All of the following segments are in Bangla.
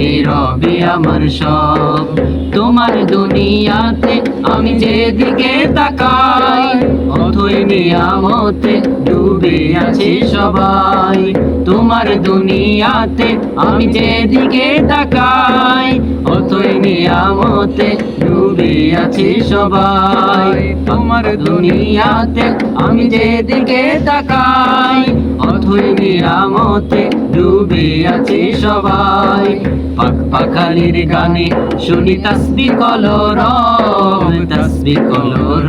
এই রবি আমার সব তোমার দুনিয়াতে আমি যেদিকে তাকাই নিয়ামতে ডুবে আছে সবাই। তোমার দুনিয়াতে আমি যেদিকে তাকাই অথই নিয়ামতে ডুবে আছে সবাই। তোমার দুনিয়াতে আমি যেদিকে তাকাই অথই নিয়ামতে ডুবে আছে সবাই। পাক পাখালির গানে শুনি তাসবি কলর তাসবি কলর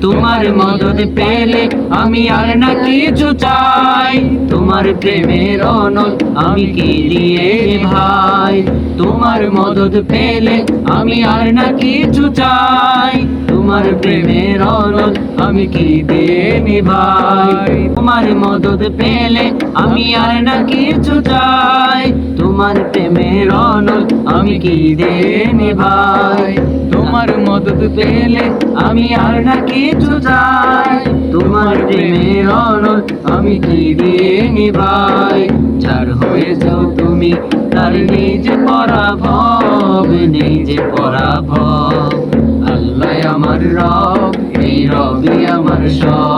তোমার মদত পেলে আমি আর না কিছু চাই। তোমার প্রেমের অনল আমি কি দিয়ে ভাই? তোমার মদত পেলে আমি আর না কিছু চাই। তোমার প্রেমের অনল আমি কি দিয়ে নিভাই? তোমার মদত পেলে আমি আর না কিছু চাই। তোমার প্রেমের অনল আমি কি দিয়ে নিভাই তোমার মদত পেলে আমি আর না কিছু চাই। তোমার প্রেমের অনল আমি কি দিয়ে নিভাই যার হয়ে যাও তুমি তার নিজে পরাভব নিজে পরাভব। আল্লাহ আমার রব, এই রবি আমার সব।